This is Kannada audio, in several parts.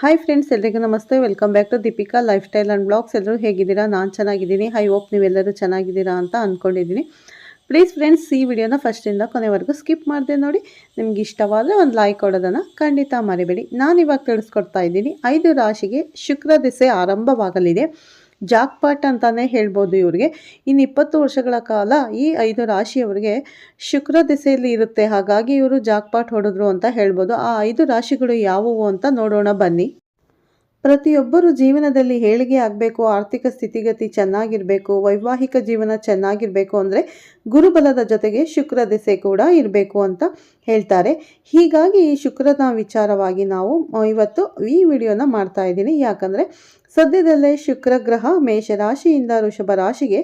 ಹಾಯ್ ಫ್ರೆಂಡ್ಸ್ ಎಲ್ರಿಗೂ ನಮಸ್ತೆ. Welcome back to Deepika lifestyle and blogs ಎಲ್ಲರೂ ಹೇಗಿದ್ದೀರಾ? ನಾನು ಚೆನ್ನಾಗಿದ್ದೀನಿ. ಐ ಹೋಪ್ ನೀವೆಲ್ಲರೂ ಚೆನ್ನಾಗಿದ್ದೀರಾ ಅಂತ ಅಂದ್ಕೊಂಡಿದ್ದೀನಿ ಪ್ಲೀಸ್ ಫ್ರೆಂಡ್ಸ್ ಈ ವಿಡಿಯೋನ ಫಸ್ಟಿಂದ ಕೊನೆವರೆಗೂ ಸ್ಕಿಪ್ ಮಾಡಿದೆ ನೋಡಿ. ನಿಮ್ಗೆ ಇಷ್ಟವಾದರೆ ಒಂದು ಲೈಕ್ ಕೊಡೋದನ್ನು ಖಂಡಿತ ಮರಿಬೇಡಿ. ನಾನು ಇವಾಗ ತಿಳಿಸ್ಕೊಡ್ತಾ ಇದ್ದೀನಿ. ಐದು ರಾಶಿಗೆ ಶುಕ್ರ ದಿಸೆ ಆರಂಭವಾಗಲಿದೆ. ಜಾಕ್ಪಾಟ್ ಅಂತಾನೆ ಹೇಳ್ಬೋದು ಇವ್ರಿಗೆ. ಇನ್ನು ಇಪ್ಪತ್ತು ವರ್ಷಗಳ ಕಾಲ ಈ ಐದು ರಾಶಿಯವರಿಗೆ ಶುಕ್ರ ದಿಸೆಯಲ್ಲಿ ಇರುತ್ತೆ. ಹಾಗಾಗಿ ಇವರು ಜಾಕ್ಪಾಟ್ ಹೊಡೆದ್ರು ಅಂತ ಹೇಳ್ಬೋದು. ಆ ಐದು ರಾಶಿಗಳು ಯಾವುವು ಅಂತ ನೋಡೋಣ ಬನ್ನಿ. ಪ್ರತಿಯೊಬ್ಬರು ಜೀವನದಲ್ಲಿ ಹೇಳಿಗೆ ಆಗಬೇಕು, ಆರ್ಥಿಕ ಸ್ಥಿತಿಗತಿ ಚೆನ್ನಾಗಿರಬೇಕು, ವೈವಾಹಿಕ ಜೀವನ ಚೆನ್ನಾಗಿರಬೇಕು ಅಂದರೆ ಗುರುಬಲದ ಜೊತೆಗೆ ಶುಕ್ರ ದಿಸೆ ಕೂಡ ಇರಬೇಕು ಅಂತ ಹೇಳ್ತಾರೆ. ಹೀಗಾಗಿ ಈ ಶುಕ್ರನ ವಿಚಾರವಾಗಿ ನಾವು ಇವತ್ತು ಈ ವಿಡಿಯೋನ ಮಾಡ್ತಾ ಇದ್ದೀನಿ. ಯಾಕಂದರೆ ಸದ್ಯದಲ್ಲೇ ಶುಕ್ರ ಗ್ರಹ ಮೇಷರಾಶಿಯಿಂದ ವೃಷಭ ರಾಶಿಗೆ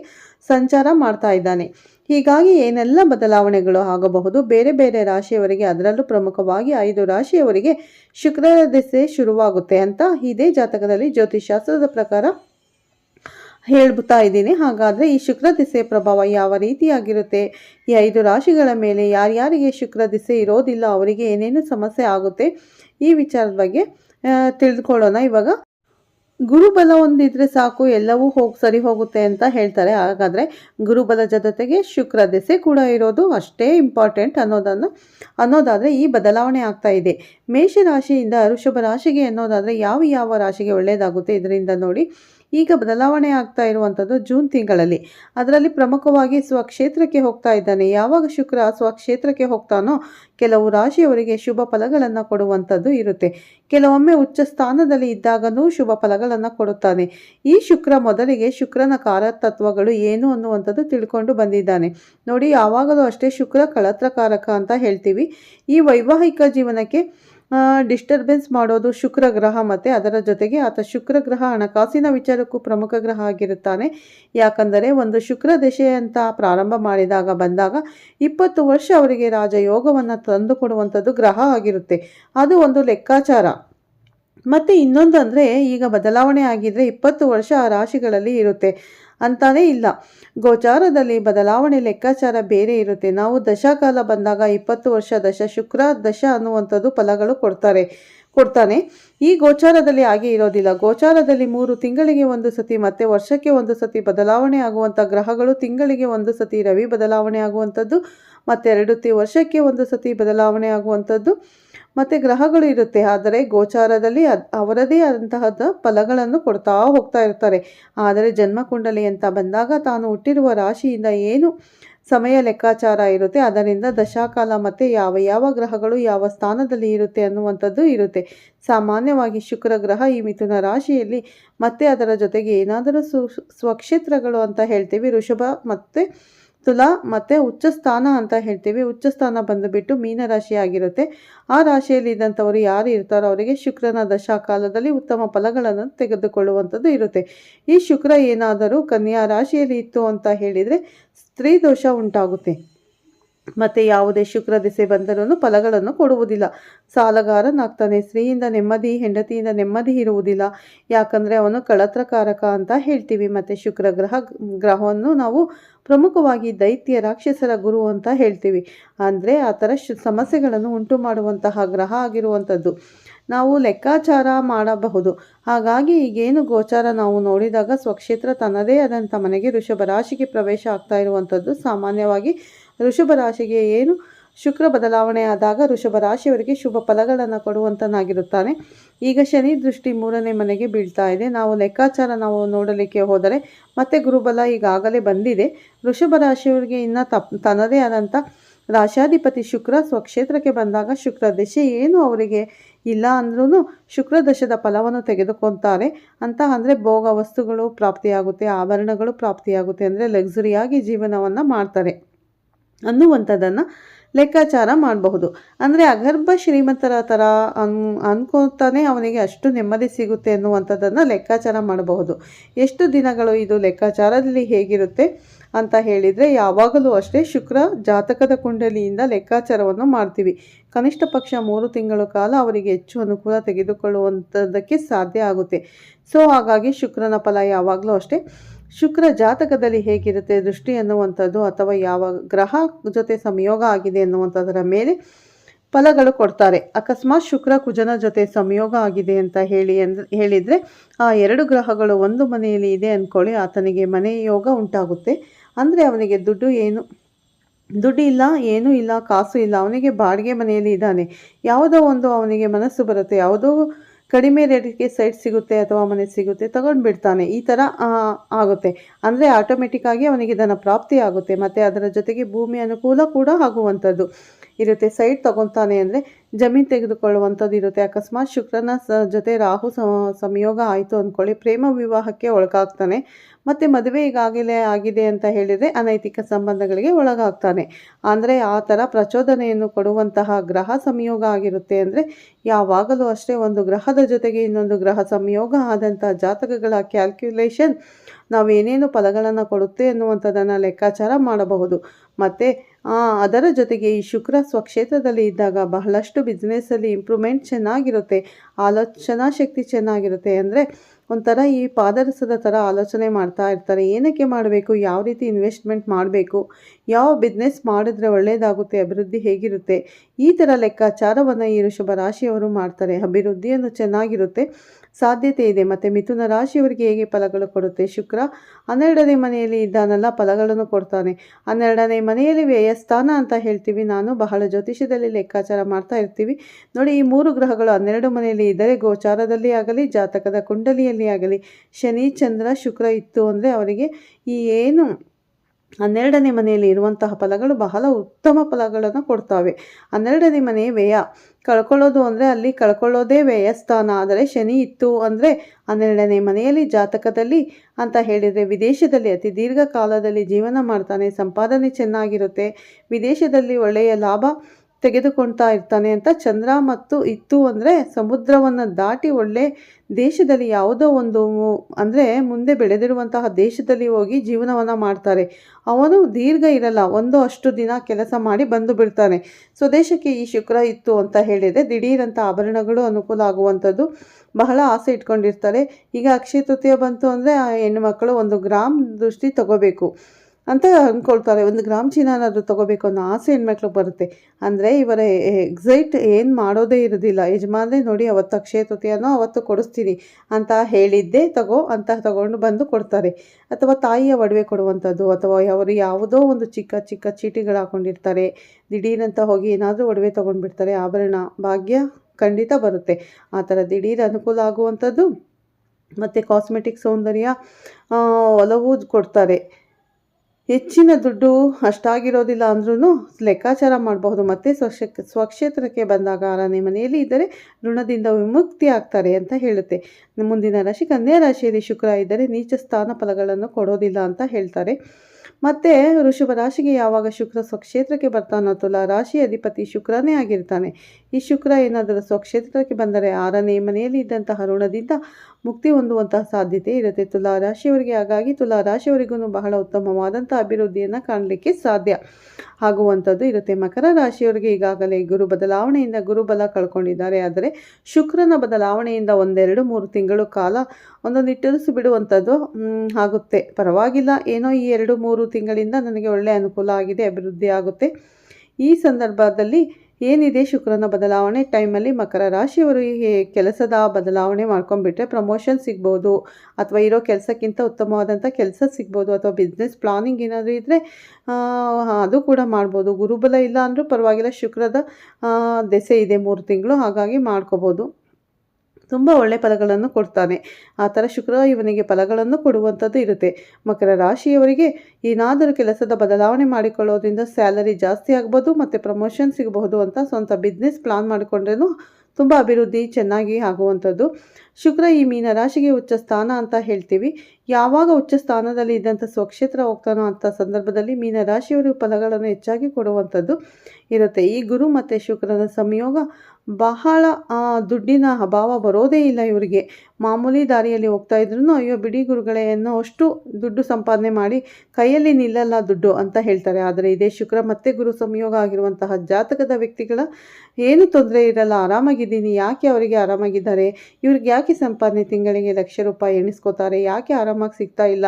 ಸಂಚಾರ ಮಾಡ್ತಾ ಇದ್ದಾನೆ. ಹೀಗಾಗಿ ಏನೆಲ್ಲ ಬದಲಾವಣೆಗಳು ಆಗಬಹುದು? ಬೇರೆ ಬೇರೆ ರಾಶಿಯವರಿಗೆ ಅದರಲ್ಲೂ ಪ್ರಮುಖವಾಗಿ ಐದು ರಾಶಿಯವರಿಗೆ ಶುಕ್ರ ದಿಸೆ ಶುರುವಾಗುತ್ತೆ ಅಂತ ಇದೇ ಜಾತಕದಲ್ಲಿ ಜ್ಯೋತಿಷಾಸ್ತ್ರದ ಪ್ರಕಾರ ಹೇಳ್ತಾ ಇದ್ದೀನಿ. ಹಾಗಾದರೆ ಈ ಶುಕ್ರ ದಿಸೆ ಪ್ರಭಾವ ಯಾವ ರೀತಿಯಾಗಿರುತ್ತೆ? ಈ ಐದು ರಾಶಿಗಳ ಮೇಲೆ ಯಾರ್ಯಾರಿಗೆ ಶುಕ್ರ ದಿಸೆ ಇರೋದಿಲ್ಲ, ಅವರಿಗೆ ಏನೇನು ಸಮಸ್ಯೆ ಆಗುತ್ತೆ? ಈ ವಿಚಾರದ ಬಗ್ಗೆ ತಿಳಿದುಕೊಳ್ಳೋಣ. ಇವಾಗ ಗುರುಬಲ ಒಂದಿದ್ರೆ ಸಾಕು, ಎಲ್ಲವೂ ಹೋಗಿ, ಸರಿ ಹೋಗುತ್ತೆ ಅಂತ ಹೇಳ್ತಾರೆ. ಹಾಗಾದರೆ ಗುರುಬಲ ಜೊತೆಗೆ ಶುಕ್ರ ದೆಸೆ ಕೂಡ ಇರೋದು ಅಷ್ಟೇ ಇಂಪಾರ್ಟೆಂಟ್ ಅನ್ನೋದನ್ನು, ಅನ್ನೋದಾದರೆ ಈ ಬದಲಾವಣೆ ಆಗ್ತಾ ಇದೆ. ಮೇಷರಾಶಿಯಿಂದ ಋಷಭ ರಾಶಿಗೆ ಅನ್ನೋದಾದರೆ ಯಾವ ಯಾವ ರಾಶಿಗೆ ಒಳ್ಳೆಯದಾಗುತ್ತೆ ಇದರಿಂದ ನೋಡಿ. ಈಗ ಬದಲಾವಣೆ ಆಗ್ತಾ ಇರುವಂಥದ್ದು ಜೂನ್ ತಿಂಗಳಲ್ಲಿ. ಅದರಲ್ಲಿ ಪ್ರಮುಖವಾಗಿ ಸ್ವಕ್ಷೇತ್ರಕ್ಕೆ ಹೋಗ್ತಾ ಇದ್ದಾನೆ. ಯಾವಾಗ ಶುಕ್ರ ಸ್ವಕ್ಷೇತ್ರಕ್ಕೆ ಹೋಗ್ತಾನೋ ಕೆಲವು ರಾಶಿಯವರಿಗೆ ಶುಭ ಫಲಗಳನ್ನು ಕೊಡುವಂಥದ್ದು ಇರುತ್ತೆ. ಕೆಲವೊಮ್ಮೆ ಉಚ್ಚ ಸ್ಥಾನದಲ್ಲಿ ಇದ್ದಾಗನೂ ಶುಭ ಫಲಗಳನ್ನು ಕೊಡುತ್ತಾನೆ. ಈ ಶುಕ್ರ ಮೊದಲಿಗೆ ಶುಕ್ರನ ಕಾರತತ್ವಗಳು ಏನು ಅನ್ನುವಂಥದ್ದು ತಿಳ್ಕೊಂಡು ಬಂದಿದ್ದಾನೆ. ನೋಡಿ ಯಾವಾಗಲೂ ಅಷ್ಟೇ ಶುಕ್ರ ಕಳತ್ರಕಾರಕ ಅಂತ ಹೇಳ್ತೀವಿ. ಈ ವೈವಾಹಿಕ ಜೀವನಕ್ಕೆ ಡಿಸ್ಟರ್ಬೆನ್ಸ್ ಮಾಡೋದು ಶುಕ್ರ ಗ್ರಹ ಮತ್ತು ಅದರ ಜೊತೆಗೆ ಆತ ಶುಕ್ರ ಗ್ರಹ ಹಣಕಾಸಿನ ವಿಚಾರಕ್ಕೂ ಪ್ರಮುಖ ಗ್ರಹ ಆಗಿರುತ್ತಾನೆ. ಯಾಕಂದರೆ ಒಂದು ಶುಕ್ರ ದಶೆ ಅಂತ ಪ್ರಾರಂಭ ಮಾಡಿದಾಗ ಬಂದಾಗ ಇಪ್ಪತ್ತು ವರ್ಷ ಅವರಿಗೆ ರಾಜಯೋಗವನ್ನು ತಂದುಕೊಡುವಂಥದ್ದು ಗ್ರಹ ಆಗಿರುತ್ತೆ. ಅದು ಒಂದು ಲೆಕ್ಕಾಚಾರ. ಮತ್ತು ಇನ್ನೊಂದು ಅಂದರೆ ಈಗ ಬದಲಾವಣೆ ಆಗಿದ್ದರೆ ಇಪ್ಪತ್ತು ವರ್ಷ ಆ ರಾಶಿಗಳಲ್ಲಿ ಇರುತ್ತೆ. ಅಂತಾನೇ ಇಲ್ಲ. ಗೋಚಾರದಲ್ಲಿ ಬದಲಾವಣೆ ಲೆಕ್ಕಾಚಾರ ಬೇರೆ ಇರುತ್ತೆ. ನಾವು ದಶಾಕಾಲ ಬಂದಾಗ ಇಪ್ಪತ್ತು ವರ್ಷ ದಶ, ಶುಕ್ರ ದಶ ಅನ್ನುವಂಥದ್ದು ಫಲಗಳು ಕೊಡ್ತಾರೆ, ಕೊಡ್ತಾನೆ. ಈ ಗೋಚಾರದಲ್ಲಿ ಹಾಗೆ ಇರೋದಿಲ್ಲ. ಗೋಚಾರದಲ್ಲಿ ಮೂರು ತಿಂಗಳಿಗೆ ಒಂದು ಸತಿ, ಮತ್ತೆ ವರ್ಷಕ್ಕೆ ಒಂದು ಸತಿ ಬದಲಾವಣೆ ಆಗುವಂಥ ಗ್ರಹಗಳು ತಿಂಗಳಿಗೆ ಒಂದು ಸತಿ ರವಿ ಬದಲಾವಣೆ ಆಗುವಂಥದ್ದು, ಮತ್ತೆರಡು ತಿ ವರ್ಷಕ್ಕೆ ಒಂದು ಸತಿ ಬದಲಾವಣೆ ಆಗುವಂಥದ್ದು. ಮತ್ತು ಗ್ರಹಗಳು ಇರುತ್ತೆ. ಆದರೆ ಗೋಚಾರದಲ್ಲಿ ಅವರದೇ ಆದಂತಹದ ಫಲಗಳನ್ನು ಕೊಡ್ತಾ ಹೋಗ್ತಾ ಇರ್ತಾರೆ. ಆದರೆ ಜನ್ಮಕುಂಡಲಿ ಅಂತ ಬಂದಾಗ ತಾನು ಹುಟ್ಟಿರುವ ರಾಶಿಯಿಂದ ಏನು ಸಮಯ ಲೆಕ್ಕಾಚಾರ ಇರುತ್ತೆ, ಅದರಿಂದ ದಶಾಕಾಲ ಮತ್ತು ಯಾವ ಯಾವ ಗ್ರಹಗಳು ಯಾವ ಸ್ಥಾನದಲ್ಲಿ ಇರುತ್ತೆ ಅನ್ನುವಂಥದ್ದು ಇರುತ್ತೆ. ಸಾಮಾನ್ಯವಾಗಿ ಶುಕ್ರ ಗ್ರಹ ಈ ಮಿಥುನ ರಾಶಿಯಲ್ಲಿ ಮತ್ತೆ ಅದರ ಜೊತೆಗೆ ಏನಾದರೂ ಸ್ವಕ್ಷೇತ್ರಗಳು ಅಂತ ಹೇಳ್ತೀವಿ. ಋಷಭ ಮತ್ತು ತುಲಾ ಮತ್ತು ಉಚ್ಚ ಸ್ಥಾನ ಅಂತ ಹೇಳ್ತೀವಿ. ಉಚ್ಚ ಸ್ಥಾನ ಬಂದುಬಿಟ್ಟು ಮೀನರಾಶಿ ಆಗಿರುತ್ತೆ. ಆ ರಾಶಿಯಲ್ಲಿ ಇದ್ದಂಥವರು ಯಾರು ಇರ್ತಾರೋ ಅವರಿಗೆ ಶುಕ್ರನ ದಶಾ ಕಾಲದಲ್ಲಿ ಉತ್ತಮ ಫಲಗಳನ್ನು ತೆಗೆದುಕೊಳ್ಳುವಂಥದ್ದು ಇರುತ್ತೆ. ಈ ಶುಕ್ರ ಏನಾದರೂ ಕನ್ಯಾ ರಾಶಿಯಲ್ಲಿ ಇತ್ತು ಅಂತ ಹೇಳಿದರೆ ಸ್ತ್ರೀ ದೋಷ ಉಂಟಾಗುತ್ತೆ. ಮತ್ತು ಯಾವುದೇ ಶುಕ್ರ ದಿಸೆ ಬಂದರೂ ಫಲಗಳನ್ನು ಕೊಡುವುದಿಲ್ಲ. ಸಾಲಗಾರನಾಗ್ತಾನೆ. ಸ್ತ್ರೀಯಿಂದ ನೆಮ್ಮದಿ, ಹೆಂಡತಿಯಿಂದ ನೆಮ್ಮದಿ ಇರುವುದಿಲ್ಲ. ಯಾಕಂದರೆ ಅವನು ಕಳತ್ರಕಾರಕ ಅಂತ ಹೇಳ್ತೀವಿ. ಮತ್ತು ಶುಕ್ರ ಗ್ರಹ, ಗ್ರಹವನ್ನು ನಾವು ಪ್ರಮುಖವಾಗಿ ದೈತ್ಯ, ರಾಕ್ಷಸರ ಗುರು ಅಂತ ಹೇಳ್ತೀವಿ. ಅಂದರೆ ಆ ಥರ ಸಮಸ್ಯೆಗಳನ್ನು ಉಂಟು ಮಾಡುವಂತಹ ಗ್ರಹ ಆಗಿರುವಂಥದ್ದು. ನಾವು ಲೆಕ್ಕಾಚಾರ ಮಾಡಬಹುದು. ಹಾಗಾಗಿ ಈಗೇನು ಗೋಚಾರ ನಾವು ನೋಡಿದಾಗ ಸ್ವಕ್ಷೇತ್ರ ತನ್ನದೇ ಆದಂಥ ಮನೆಗೆ ಋಷಭ ರಾಶಿಗೆ ಪ್ರವೇಶ ಆಗ್ತಾ ಇರುವಂಥದ್ದು ಸಾಮಾನ್ಯವಾಗಿ ಋಷಭ ರಾಶಿಗೆ ಏನು? ಶುಕ್ರ ಬದಲಾವಣೆ ಆದಾಗ ಋಷಭ ರಾಶಿಯವರಿಗೆ ಶುಭ ಫಲಗಳನ್ನು ಕೊಡುವಂತನಾಗಿರುತ್ತಾನೆ. ಈಗ ಶನಿ ದೃಷ್ಟಿ ಮೂರನೇ ಮನೆಗೆ ಬೀಳ್ತಾ ಇದೆ. ನಾವು ಲೆಕ್ಕಾಚಾರ ನಾವು ನೋಡಲಿಕ್ಕೆ ಹೋದರೆ ಮತ್ತೆ ಗುರುಬಲ ಈಗಾಗಲೇ ಬಂದಿದೆ. ಋಷಭ ರಾಶಿಯವರಿಗೆ ಇನ್ನು ತಪ್, ತನ್ನದೇ ಆದಂಥ ರಾಶಾಧಿಪತಿ ಶುಕ್ರ ಸ್ವಕ್ಷೇತ್ರಕ್ಕೆ ಬಂದಾಗ ಶುಕ್ರ ದಶೆ ಏನು ಅವರಿಗೆ ಇಲ್ಲ ಅಂದ್ರೂ ಶುಕ್ರ ದಶದ ಫಲವನ್ನು ತೆಗೆದುಕೊತಾರೆ. ಅಂತ ಅಂದರೆ ಭೋಗ ವಸ್ತುಗಳು ಪ್ರಾಪ್ತಿಯಾಗುತ್ತೆ, ಆಭರಣಗಳು ಪ್ರಾಪ್ತಿಯಾಗುತ್ತೆ, ಅಂದರೆ ಲಕ್ಸುರಿಯಾಗಿ ಜೀವನವನ್ನು ಮಾಡ್ತಾರೆ. ಅನ್ನುವಂಥದ್ದನ್ನು ಲೆಕ್ಕಾಚಾರ ಮಾಡಬಹುದು. ಅಂದರೆ ಅಗರ್ಭ ಶ್ರೀಮಂತರ ಥರ ಅನ್, ಅನ್ಕೋತಾನೆ ಅವನಿಗೆ ಅಷ್ಟು ನೆಮ್ಮದಿ ಸಿಗುತ್ತೆ ಅನ್ನುವಂಥದ್ದನ್ನು ಲೆಕ್ಕಾಚಾರ ಮಾಡಬಹುದು. ಎಷ್ಟು ದಿನಗಳು ಇದು ಲೆಕ್ಕಾಚಾರದಲ್ಲಿ ಹೇಗಿರುತ್ತೆ ಅಂತ ಹೇಳಿದರೆ ಯಾವಾಗಲೂ ಅಷ್ಟೇ ಶುಕ್ರ ಜಾತಕದ ಕುಂಡಲಿಯಿಂದ ಲೆಕ್ಕಾಚಾರವನ್ನು ಮಾಡ್ತೀವಿ. ಕನಿಷ್ಠ ಪಕ್ಷ ಮೂರು ತಿಂಗಳ ಕಾಲ ಅವರಿಗೆ ಹೆಚ್ಚು ಅನುಕೂಲ ತೆಗೆದುಕೊಳ್ಳುವಂಥದ್ದಕ್ಕೆ ಸಾಧ್ಯ ಆಗುತ್ತೆ. ಸೊ, ಹಾಗಾಗಿ ಶುಕ್ರನ ಫಲ ಯಾವಾಗಲೂ ಅಷ್ಟೇ. ಶುಕ್ರ ಜಾತಕದಲ್ಲಿ ಹೇಗಿರುತ್ತೆ, ದೃಷ್ಟಿ ಅನ್ನುವಂಥದ್ದು ಅಥವಾ ಯಾವ ಗ್ರಹ ಜೊತೆ ಸಂಯೋಗ ಆಗಿದೆ ಅನ್ನುವಂಥದ್ದರ ಮೇಲೆ ಫಲಗಳು ಕೊಡ್ತಾರೆ. ಅಕಸ್ಮಾತ್ ಶುಕ್ರ ಕುಜನ ಜೊತೆ ಸಂಯೋಗ ಆಗಿದೆ ಅಂತ ಹೇಳಿ ಹೇಳಿದರೆ ಆ ಎರಡು ಗ್ರಹಗಳು ಒಂದು ಮನೆಯಲ್ಲಿ ಇದೆ ಅಂದ್ಕೊಳ್ಳಿ ಆತನಿಗೆ ಮನೆ ಯೋಗ ಉಂಟಾಗುತ್ತೆ. ಅಂದರೆ ಅವನಿಗೆ ದುಡ್ಡು ಏನು, ದುಡ್ಡು ಇಲ್ಲ, ಏನೂ ಇಲ್ಲ, ಕಾಸು ಇಲ್ಲ, ಅವನಿಗೆ ಬಾಡಿಗೆ ಮನೆಯಲ್ಲಿ ಇದ್ದಾನೆ. ಯಾವುದೋ ಒಂದು ಅವನಿಗೆ ಮನಸ್ಸು ಬರುತ್ತೆ, ಯಾವುದೋ ಕಡಿಮೆ ರೇಟಿಗೆ ಸೈಟ್ ಸಿಗುತ್ತೆ ಅಥವಾ ಮನೆ ಸಿಗುತ್ತೆ, ತಗೊಂಡು ಬಿಡ್ತಾನೆ. ಈ ಥರ ಆಗುತ್ತೆ. ಅಂದರೆ ಆಟೋಮೆಟಿಕ್ಕಾಗಿ ಅವನಿಗೆ ಇದನ್ನು ಪ್ರಾಪ್ತಿ ಆಗುತ್ತೆ. ಮತ್ತು ಅದರ ಜೊತೆಗೆ ಭೂಮಿ ಅನುಕೂಲ ಕೂಡ ಆಗುವಂಥದ್ದು. ಇರುತ್ತೆ. ಸೈಟ್ ತಗೊತಾನೆ ಅಂದರೆ ಜಮೀನು ತೆಗೆದುಕೊಳ್ಳುವಂಥದ್ದು ಇರುತ್ತೆ. ಅಕಸ್ಮಾತ್ ಶುಕ್ರನ ಸ ಜೊತೆ ರಾಹು ಸಂಯೋಗ ಆಯಿತು ಅಂದ್ಕೊಳ್ಳಿ ಪ್ರೇಮ ವಿವಾಹಕ್ಕೆ ಒಳಗಾಗ್ತಾನೆ. ಮತ್ತು ಮದುವೆ ಈಗಾಗಲೇ ಆಗಿದೆ ಅಂತ ಹೇಳಿದರೆ ಅನೈತಿಕ ಸಂಬಂಧಗಳಿಗೆ ಒಳಗಾಗ್ತಾನೆ. ಅಂದರೆ ಆ ಥರ ಪ್ರಚೋದನೆಯನ್ನು ಕೊಡುವಂತಹ ಗ್ರಹ ಸಂಯೋಗ ಆಗಿರುತ್ತೆ ಅಂದರೆ ಯಾವಾಗಲೂ ಅಷ್ಟೇ ಒಂದು ಗ್ರಹದ ಜೊತೆಗೆ ಇನ್ನೊಂದು ಗ್ರಹ ಸಂಯೋಗ ಆದಂತಹ ಜಾತಕಗಳ ಕ್ಯಾಲ್ಕ್ಯುಲೇಷನ್ ನಾವೇನೇನು ಫಲಗಳನ್ನು ಕೊಡುತ್ತೆ ಅನ್ನುವಂಥದ್ದನ್ನು ಲೆಕ್ಕಾಚಾರ ಮಾಡಬಹುದು. ಮತ್ತು ಅದರ ಜೊತೆಗೆ ಈ ಶುಕ್ರ ಸ್ವಕ್ಷೇತ್ರದಲ್ಲಿ ಇದ್ದಾಗ ಬಹಳಷ್ಟು ಬಿಸ್ನೆಸ್ಸಲ್ಲಿ ಇಂಪ್ರೂವ್ಮೆಂಟ್ ಚೆನ್ನಾಗಿರುತ್ತೆ, ಆಲೋಚನಾ ಶಕ್ತಿ ಚೆನ್ನಾಗಿರುತ್ತೆ. ಅಂದರೆ ಒಂಥರ ಈ ಪಾದರಸದ ಥರ ಆಲೋಚನೆ ಮಾಡ್ತಾ ಇರ್ತಾರೆ. ಏನಕ್ಕೆ ಮಾಡಬೇಕು, ಯಾವ ರೀತಿ ಇನ್ವೆಸ್ಟ್ಮೆಂಟ್ ಮಾಡಬೇಕು, ಯಾವ ಬಿಸ್ನೆಸ್ ಮಾಡಿದ್ರೆ ಒಳ್ಳೆಯದಾಗುತ್ತೆ ಅಭಿವೃದ್ಧಿ ಹೇಗಿರುತ್ತೆ, ಈ ಥರ ಲೆಕ್ಕಾಚಾರವನ್ನು ಈ ಋಷಭ ರಾಶಿಯವರು ಮಾಡ್ತಾರೆ. ಅಭಿವೃದ್ಧಿಯನ್ನು ಚೆನ್ನಾಗಿರುತ್ತೆ. ಸಾಧ್ಯತೆ ಇದೆ. ಮತ್ತು ಮಿಥುನ ರಾಶಿಯವರಿಗೆ ಹೇಗೆ ಫಲಗಳು ಕೊಡುತ್ತೆ? ಶುಕ್ರ ಹನ್ನೆರಡನೇ ಮನೆಯಲ್ಲಿ ಇದ್ದಾನಲ್ಲ, ಫಲಗಳನ್ನು ಕೊಡ್ತಾನೆ. ಹನ್ನೆರಡನೇ ಮನೆಯಲ್ಲಿ ವ್ಯಯಸ್ಥಾನ ಅಂತ ಹೇಳ್ತೀವಿ. ನಾನು ಬಹಳ ಜ್ಯೋತಿಷ್ಯದಲ್ಲಿ ಲೆಕ್ಕಾಚಾರ ಮಾಡ್ತಾ ಇರ್ತೀವಿ. ನೋಡಿ, ಈ ಮೂರು ಗ್ರಹಗಳು ಹನ್ನೆರಡು ಮನೆಯಲ್ಲಿ ಇದ್ದರೆ ಗೋಚಾರದಲ್ಲಿ ಆಗಲಿ, ಜಾತಕದ ಕುಂಡಲಿಯಲ್ಲಿ ಆಗಲಿ, ಶನಿ, ಚಂದ್ರ, ಶುಕ್ರ ಇತ್ತು ಅಂದರೆ ಅವರಿಗೆ ಈ ಏನು ಹನ್ನೆರಡನೇ ಮನೆಯಲ್ಲಿ ಇರುವಂತಹ ಫಲಗಳು ಬಹಳ ಉತ್ತಮ ಫಲಗಳನ್ನು ಕೊಡ್ತಾವೆ. ಹನ್ನೆರಡನೇ ಮನೆ ವ್ಯಯ. ಕಳ್ಕೊಳ್ಳೋದು ಅಂದರೆ ಅಲ್ಲಿ ಕಳ್ಕೊಳ್ಳೋದೇ ವ್ಯಯಸ್ಥಾನ. ಆದರೆ ಶನಿ ಇತ್ತು ಅಂದರೆ ಹನ್ನೆರಡನೇ ಮನೆಯಲ್ಲಿ ಜಾತಕದಲ್ಲಿ ಅಂತ ಹೇಳಿದರೆ ವಿದೇಶದಲ್ಲಿ ಅತಿ ದೀರ್ಘಕಾಲದಲ್ಲಿ ಜೀವನ ಮಾಡ್ತಾನೆ, ಸಂಪಾದನೆ ಚೆನ್ನಾಗಿರುತ್ತೆ. ವಿದೇಶದಲ್ಲಿ ಒಳ್ಳೆಯ ಲಾಭ ತೆಗೆದುಕೊಳ್ತಾ ಇರ್ತಾನೆ ಅಂತ ಚಂದ್ರ ಮತ್ತು ಇತ್ತು ಅಂದರೆ ಸಮುದ್ರವನ್ನು ದಾಟಿ ಒಳ್ಳೆ ದೇಶದಲ್ಲಿ ಯಾವುದೋ ಒಂದು ಅಂದರೆ ಮುಂದೆ ಬೆಳೆದಿರುವಂತಹ ದೇಶದಲ್ಲಿ ಹೋಗಿ ಜೀವನವನ್ನು ಮಾಡ್ತಾರೆ. ಅವನು ದೀರ್ಘ ಇರಲ್ಲ, ಒಂದು ಅಷ್ಟು ದಿನ ಕೆಲಸ ಮಾಡಿ ಬಂದು ಬಿಡ್ತಾನೆ. ಸ್ವದೇಶಕ್ಕೆ ಈ ಶುಕ್ರ ಇತ್ತು ಅಂತ ಹೇಳಿದರೆ ದಿಢೀರಂಥ ಆಭರಣಗಳು ಅನುಕೂಲ ಆಗುವಂಥದ್ದು ಬಹಳ ಆಸೆ ಇಟ್ಕೊಂಡಿರ್ತಾರೆ. ಈಗ ಅಕ್ಷಯ ತೃತೀಯ ಬಂತು ಅಂದರೆ ಆ ಹೆಣ್ಣುಮಕ್ಕಳು ಒಂದು ಗ್ರಾಮ್ ದೃಷ್ಟಿ ತಗೋಬೇಕು. ಅಂತ ಅಂದ್ಕೊಳ್ತಾರೆ ಒಂದು ಗ್ರಾಮ್ ಚೀನಾನಾದರೂ ತೊಗೋಬೇಕು ಅನ್ನೋ ಆಸೆ ಹೆಣ್ಮಕ್ಳು ಬರುತ್ತೆ. ಅಂದರೆ ಇವರ ಎಕ್ಸೈಟ್ ಏನು ಮಾಡೋದೇ ಇರೋದಿಲ್ಲ. ಯಜಮಾನ್ರೆ ನೋಡಿ ಅವತ್ತು ಅಕ್ಷಯ ತೃತೀಯನೋ ಅವತ್ತು ಕೊಡಿಸ್ತೀನಿ ಅಂತ ಹೇಳಿದ್ದೇ ತಗೋ ಅಂತ ತಗೊಂಡು ಬಂದು ಕೊಡ್ತಾರೆ. ಅಥವಾ ತಾಯಿಯ ಒಡವೆ ಕೊಡುವಂಥದ್ದು, ಅಥವಾ ಅವರು ಯಾವುದೋ ಒಂದು ಚಿಕ್ಕ ಚಿಕ್ಕ ಚೀಟಿಗಳು ಹಾಕೊಂಡಿರ್ತಾರೆ. ದಿಢೀರಂತ ಹೋಗಿ ಏನಾದರೂ ಒಡವೆ ತೊಗೊಂಡ್ಬಿಡ್ತಾರೆ. ಆಭರಣ ಭಾಗ್ಯ ಖಂಡಿತ ಬರುತ್ತೆ. ಆ ಥರ ದಿಢೀರ್ ಅನುಕೂಲ ಆಗುವಂಥದ್ದು. ಮತ್ತು ಕಾಸ್ಮೆಟಿಕ್ ಸೌಂದರ್ಯ ಒಲವು ಕೊಡ್ತಾರೆ. ಹೆಚ್ಚಿನ ದುಡ್ಡು ಅಷ್ಟಾಗಿರೋದಿಲ್ಲ ಅಂದ್ರೂ ಲೆಕ್ಕಾಚಾರ ಮಾಡಬಹುದು. ಮತ್ತು ಸ್ವಕ್ಷ, ಸ್ವಕ್ಷೇತ್ರಕ್ಕೆ ಬಂದಾಗ ಆರನೇ ಮನೆಯಲ್ಲಿ ಇದ್ದರೆ ಋಣದಿಂದ ವಿಮುಕ್ತಿ ಆಗ್ತಾರೆ ಅಂತ ಹೇಳುತ್ತೆ. ಮುಂದಿನ ರಾಶಿ, ಕನ್ಯಾ ರಾಶಿಯಲ್ಲಿ ಶುಕ್ರ ಇದ್ದರೆ ನೀಚ ಸ್ಥಾನ ಫಲಗಳನ್ನು ಕೊಡೋದಿಲ್ಲ ಅಂತ ಹೇಳ್ತಾರೆ. ಮತ್ತು ಋಷಭ ರಾಶಿಗೆ ಯಾವಾಗ ಶುಕ್ರ ಸ್ವಕ್ಷೇತ್ರಕ್ಕೆ ಬರ್ತಾನೋ ತುಲಾ ರಾಶಿ ಅಧಿಪತಿ ಶುಕ್ರನೇ ಆಗಿರ್ತಾನೆ. ಈ ಶುಕ್ರ ಏನಾದರೂ ಸ್ವಕ್ಷೇತ್ರಕ್ಕೆ ಬಂದರೆ ಆರನೇ ಮನೆಯಲ್ಲಿ ಇದ್ದಂತಹ ಋಣದಿಂದ ಮುಕ್ತಿ ಹೊಂದುವಂತಹ ಸಾಧ್ಯತೆ ಇರುತ್ತೆ. ತುಲಾ ರಾಶಿಯವರಿಗೆ ಹಾಗಾಗಿ ತುಲಾ ರಾಶಿಯವರಿಗೂ ಬಹಳ ಉತ್ತಮವಾದಂಥ ಅಭಿವೃದ್ಧಿಯನ್ನು ಕಾಣಲಿಕ್ಕೆ ಸಾಧ್ಯ ಆಗುವಂಥದ್ದು ಇರುತ್ತೆ. ಮಕರ ರಾಶಿಯವರಿಗೆ ಈಗಾಗಲೇ ಗುರು ಬದಲಾವಣೆಯಿಂದ ಗುರುಬಲ ಕಳ್ಕೊಂಡಿದ್ದಾರೆ. ಆದರೆ ಶುಕ್ರನ ಬದಲಾವಣೆಯಿಂದ ಒಂದೆರಡು ಮೂರು ತಿಂಗಳು ಕಾಲ ಒಂದು ನಿಟ್ಟುರಿಸಿ ಬಿಡುವಂಥದ್ದು ಆಗುತ್ತೆ. ಪರವಾಗಿಲ್ಲ, ಏನೋ ಈ ಎರಡು ಮೂರು ತಿಂಗಳಿಂದ ನನಗೆ ಒಳ್ಳೆಯ ಅನುಕೂಲ ಆಗಿದೆ, ಅಭಿವೃದ್ಧಿ ಆಗುತ್ತೆ. ಈ ಸಂದರ್ಭದಲ್ಲಿ ಏನಿದೆ ಶುಕ್ರನ ಬದಲಾವಣೆ ಟೈಮಲ್ಲಿ ಮಕರ ರಾಶಿಯವರು ಕೆಲಸದ ಬದಲಾವಣೆ ಮಾಡ್ಕೊಂಡ್ಬಿಟ್ರೆ ಪ್ರಮೋಷನ್ ಸಿಗ್ಬೋದು. ಅಥವಾ ಇರೋ ಕೆಲಸಕ್ಕಿಂತ ಉತ್ತಮವಾದಂಥ ಕೆಲಸ ಸಿಗ್ಬೋದು. ಅಥವಾ ಬಿಸ್ನೆಸ್ ಪ್ಲಾನಿಂಗ್ ಏನಾದರೂ ಇದ್ದರೆ ಅದು ಕೂಡ ಮಾಡ್ಬೋದು. ಗುರುಬಲ ಇಲ್ಲ ಅಂದರೂ ಪರವಾಗಿಲ್ಲ. ಶುಕ್ರದ ದೆಸೆ ಇದೆ ಮೂರು ತಿಂಗಳು. ಹಾಗಾಗಿ ಮಾಡ್ಕೋಬೋದು. ತುಂಬ ಒಳ್ಳೆ ಫಲಗಳನ್ನು ಕೊಡ್ತಾನೆ. ಆ ಥರ ಶುಕ್ರ ಇವನಿಗೆ ಫಲಗಳನ್ನು ಕೊಡುವಂಥದ್ದು ಇರುತ್ತೆ. ಮಕರ ರಾಶಿಯವರಿಗೆ ಏನಾದರೂ ಕೆಲಸದ ಬದಲಾವಣೆ ಮಾಡಿಕೊಳ್ಳೋದ್ರಿಂದ ಸ್ಯಾಲರಿ ಜಾಸ್ತಿ ಆಗ್ಬೋದು ಮತ್ತು ಪ್ರಮೋಷನ್ ಸಿಗಬಹುದು ಅಂತ ಸ್ವಂತ ಬಿಸ್ನೆಸ್ ಪ್ಲಾನ್ ಮಾಡಿಕೊಂಡ್ರೂ ತುಂಬ ಅಭಿವೃದ್ಧಿ ಚೆನ್ನಾಗಿ ಆಗುವಂಥದ್ದು. ಶುಕ್ರ ಈ ಮೀನ ರಾಶಿಗೆ ಉಚ್ಚ ಸ್ಥಾನ ಅಂತ ಹೇಳ್ತೀವಿ. ಯಾವಾಗ ಉಚ್ಚ ಸ್ಥಾನದಲ್ಲಿ ಇದ್ದಂಥ ಸ್ವಕ್ಷೇತ್ರ ಹೋಗ್ತಾನೋ ಅಂಥ ಸಂದರ್ಭದಲ್ಲಿ ಮೀನ ರಾಶಿಯವರು ಫಲಗಳನ್ನು ಹೆಚ್ಚಾಗಿ ಕೊಡುವಂಥದ್ದು ಇರುತ್ತೆ. ಈ ಗುರು ಮತ್ತು ಶುಕ್ರನ ಸಂಯೋಗ ಬಹಳ ದುಡ್ಡಿನ ಅಭಾವ ಬರೋದೇ ಇಲ್ಲ ಇವರಿಗೆ. ಮಾಮೂಲಿ ದಾರಿಯಲ್ಲಿ ಹೋಗ್ತಾ ಇದ್ರು ಅಯ್ಯೋ ಬಿಡಿ ಗುರುಗಳೇ ಅನ್ನೋ ಅಷ್ಟು ದುಡ್ಡು ಸಂಪಾದನೆ ಮಾಡಿ ಕೈಯಲ್ಲಿ ನಿಲ್ಲಲ್ಲ ದುಡ್ಡು ಅಂತ ಹೇಳ್ತಾರೆ. ಆದರೆ ಇದೇ ಶುಕ್ರ ಮತ್ತೆ ಗುರು ಸಂಯೋಗ ಆಗಿರುವಂತಹ ಜಾತಕದ ವ್ಯಕ್ತಿಗಳ ಏನು ತೊಂದರೆ ಇರಲ್ಲ, ಆರಾಮಾಗಿದ್ದೀನಿ, ಯಾಕೆ ಅವರಿಗೆ ಆರಾಮಾಗಿದ್ದಾರೆ, ಇವ್ರಿಗೆ ಯಾಕೆ ಸಂಪಾದನೆ ತಿಂಗಳಿಗೆ ಲಕ್ಷ ರೂಪಾಯಿ ಎಣಿಸ್ಕೋತಾರೆ, ಯಾಕೆ ಆರಾಮಾಗಿ ಸಿಗ್ತಾ ಇಲ್ಲ?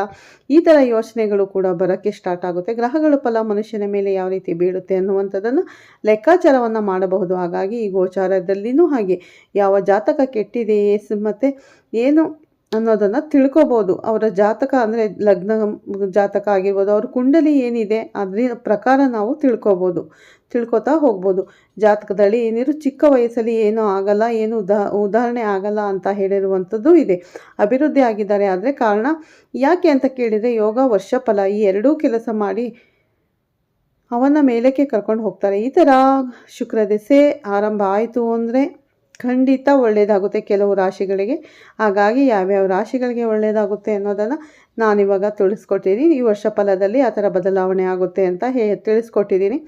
ಈ ಥರ ಯೋಚನೆಗಳು ಕೂಡ ಬರೋಕ್ಕೆ ಸ್ಟಾರ್ಟ್ ಆಗುತ್ತೆ. ಗ್ರಹಗಳ ಫಲ ಮನುಷ್ಯನ ಮೇಲೆ ಯಾವ ರೀತಿ ಬೀಳುತ್ತೆ ಅನ್ನುವಂಥದ್ದನ್ನು ಲೆಕ್ಕಾಚಾರವನ್ನು ಮಾಡಬಹುದು. ಹಾಗಾಗಿ ಈ ಗೋಚಾರದಲ್ಲಿನೂ ಹಾಗೆ. ಯಾವ ಜಾತಕ ಕೆಟ್ಟಿದೆಯೇ ಮತ್ತು ಏನು ಅನ್ನೋದನ್ನು ತಿಳ್ಕೊಬೋದು. ಅವರ ಜಾತಕ ಅಂದರೆ ಲಗ್ನ ಜಾತಕ ಆಗಿರ್ಬೋದು, ಅವ್ರ ಕುಂಡಲಿ ಏನಿದೆ ಅದ್ರ ಪ್ರಕಾರ ನಾವು ತಿಳ್ಕೊಬೋದು, ತಿಳ್ಕೊತಾ ಹೋಗ್ಬೋದು. ಜಾತಕದಲ್ಲಿ ಏನಿರು ಚಿಕ್ಕ ವಯಸ್ಸಲ್ಲಿ ಏನೂ ಆಗಲ್ಲ, ಏನು ಉದಾ, ಉದಾಹರಣೆ ಆಗಲ್ಲ ಅಂತ ಹೇಳಿರುವಂಥದ್ದು ಇದೆ. ಅಭಿವೃದ್ಧಿ ಆಗಿದ್ದಾರೆ ಆದರೆ ಕಾರಣ ಯಾಕೆ ಅಂತ ಕೇಳಿದರೆ ಯೋಗ ವರ್ಷ ಫಲ ಈ ಎರಡೂ ಕೆಲಸ ಮಾಡಿ ಅವನ ಮೇಲಕ್ಕೆ ಕರ್ಕೊಂಡು ಹೋಗ್ತಾರೆ. ಈ ಥರ ಶುಕ್ರ ದೆಸೆ ಆರಂಭ ಆಯಿತು ಅಂದರೆ ಖಂಡಿತ ಒಳ್ಳೆಯದಾಗುತ್ತೆ ಕೆಲವು ರಾಶಿಗಳಿಗೆ. ಹಾಗಾಗಿ ಯಾವ್ಯಾವ ರಾಶಿಗಳಿಗೆ ಒಳ್ಳೆಯದಾಗುತ್ತೆ ಅನ್ನೋದನ್ನು ನಾನಿವಾಗ ತಿಳಿಸ್ಕೊಟ್ಟಿದ್ದೀನಿ ಈ ವರ್ಷ ಫಲದಲ್ಲಿ ಆ ಥರ ಬದಲಾವಣೆ ಆಗುತ್ತೆ ಅಂತ ಹೇ ತಿಳಿಸ್ಕೊಟ್ಟಿದ್ದೀನಿ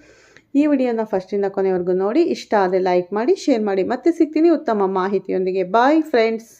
ಈ ವಿಡಿಯೋನ ಫಸ್ಟಿಂದ ಕೊನೆವರೆಗೂ ನೋಡಿ. ಇಷ್ಟ ಆದರೆ ಲೈಕ್ ಮಾಡಿ, ಶೇರ್ ಮಾಡಿ. ಮತ್ತೆ ಸಿಗ್ತೀನಿ ಉತ್ತಮ ಮಾಹಿತಿಯೊಂದಿಗೆ. Bye friends